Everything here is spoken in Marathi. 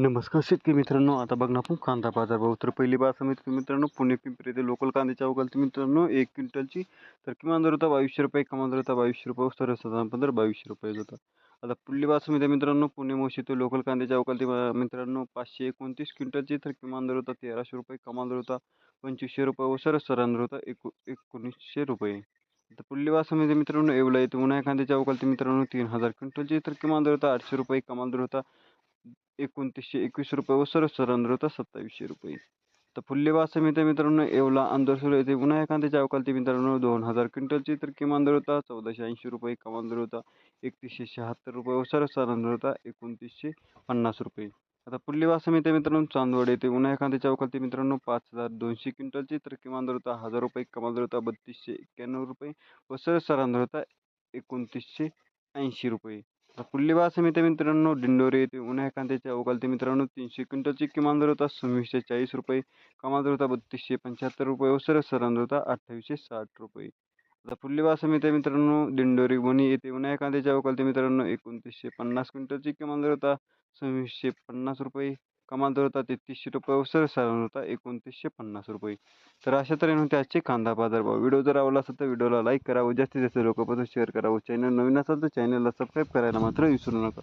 नमस्कार शेतकरी मित्रांनो आता बघ ना आपण कांदा बाजार भाव. तर पहिली बार समिती मित्रांनो पुणे पिंपरी येथे लोकल कांद्याच्या अवकालती मित्रांनो एक क्विंटलची. तर किमान दर होता? बावीसशे रुपये कमान दर होता बावीसशे रुपये सर्वसाधारण दर बावीसशे रुपये होता. आता पुढली बार समिती मित्रांनो पुणे मोशी ते लोकल कांद्याच्या अवकालती मित्रांनो पाचशे एकोणतीस क्विंटलची. तर किमान दर होता? तेराशे रुपये कमान दर होता पंचवीसशे रुपये व सर्वसाधारण दर होता एकू एकोणीसशे रुपये. आता पुढली बात समिती मित्रांनो येवला येते उन्हाळ्या कांद्याच्या अवकालती मित्रांनो तीन हजार क्विंटलची. तर किमान दर होता? आठशे रुपये कमाल दर होता एकोणतीसशे एकवीस रुपये व सर्वसाधारण दर सत्तावीसशे रुपये. तर फुल्ले वास समिती मित्रांनो येवला अंधरसूर येथे उन्हाळ्या एखाद्याच्या अवकालती मित्रांनो दोन हजार क्विंटलची तर किमान दर होता चौदाशे ऐंशी रुपये कमान दर होता एकतीसशे शहात्तर रुपये व सर्वसाधारण दर होता एकोणतीसशे पन्नास रुपये. आता पुढली वास समिती मित्रांनो चांदवड येथे उन्हाळ्या एखाद्याच्या अवकालती मित्रांनो पाच हजार दोनशे क्विंटलची तर किमान दर होता हजार रुपये कमान दर होता बत्तीसशे एक्क्याण्णव रुपये व सर्वसाधारण दर होता एकोणतीसशे ऐंशी रुपये. आता पुढली समिती मित्रांनो दिंडोरी येथे उन्हाळ्या कांद्याच्या अवकालते मित्रांनो तीनशे क्विंटलची किमान दर होता सव्वीसशे चाळीस रुपये. कमाल दर होता बत्तीसशे पंच्याहत्तर रुपये. व सर्वसाधारण दर होता अठ्ठावीसशे साठ रुपये. आता पुढली समिती मित्रांनो दिंडोरी वणी येथे उन्हा कांद्याच्या अवकालती मित्रांनो एकोणतीसशे पन्नास क्विंटलची किमान दर होता सव्वीसशे पन्नास रुपये. कमाल दर होता तेहतीसशे रुपये व सर्वसाधारण होता एकोणतीसशे पन्नास रुपये. तर अशा तऱ्हेने होते आजचे कांदा बाजार भाव. व्हिडिओ जर आवडला असेल तर व्हिडिओला लाईक करा व जास्तीत जास्त लोकांपर्यंत शेअर करा व चॅनल नवीन असेल तर चॅनलला सबस्क्राईब करायला मात्र विसरू नका.